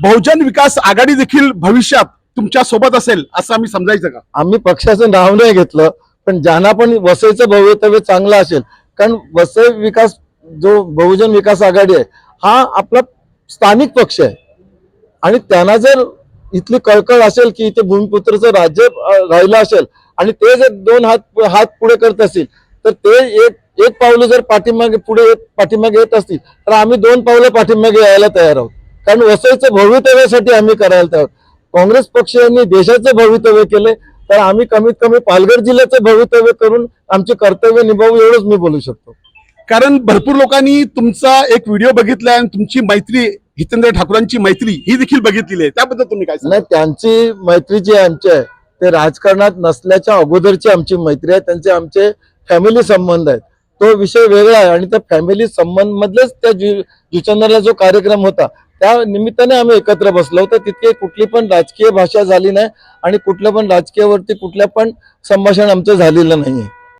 बहुजन विकास आघाडी देखील भविष्यात तुमच्यासोबत असेल असं आम्ही समजायचं का? आम्ही पक्षाचं नाव नाही घेतलं पण ज्यांना पण वसईचं भवितव्य चांगलं असेल कारण वसई विकास जो बहुजन विकास आघाडी आहे हा आपला स्थानिक पक्ष आहे. आणि त्यांना जर इथली कळकळ असेल की इथे भूमिपुत्रचं राज्य राहिलं असेल आणि ते जर दोन हात हात पुढे करत असतील तर ते एक एक पावलं जर पाठीमागे पुढे येत पाठीमागे येत असतील तर आम्ही दोन पावलं पाठीमागे यायला तयार आहोत. कारण वसईचं भवितव्यासाठी आम्ही करायला तयार. आहोत काँग्रेस पक्षाने देशाचं भवितव्य केले तर आम्ही कमीत कमी पालघर जिल्ह्याचं भवितव्य करून आमचे कर्तव्य निभावू एवढंच मी बोलू शकतो. कारण भरपूर लोकांनी तुमचा एक व्हिडिओ बघितलाय आणि तुमची मैत्री हितेंद्र ठाकूरांची मैत्री ही देखील बघितलेली आहे. त्याबद्दल तुम्ही काय? नाही त्यांची मैत्री जी आमची आहे ते राजकारणात नसल्याच्या अगोदरची आमची मैत्री आहे. त्यांचे आमचे फॅमिली संबंध आहेत. तो विषय वेगळा आहे आणि त्या फॅमिली संबंध मधलेच त्या जुचंदरला जो कार्यक्रम होता त्या निमित्ताने आम्ही एकत्र बसलो होतो. तितके कुठली पण राजकीय भाषा झाली नाही आणि कुठल्या पण राजकीयावरती कुठल्या पण संभाषण आमचं झालेलं नाहीये.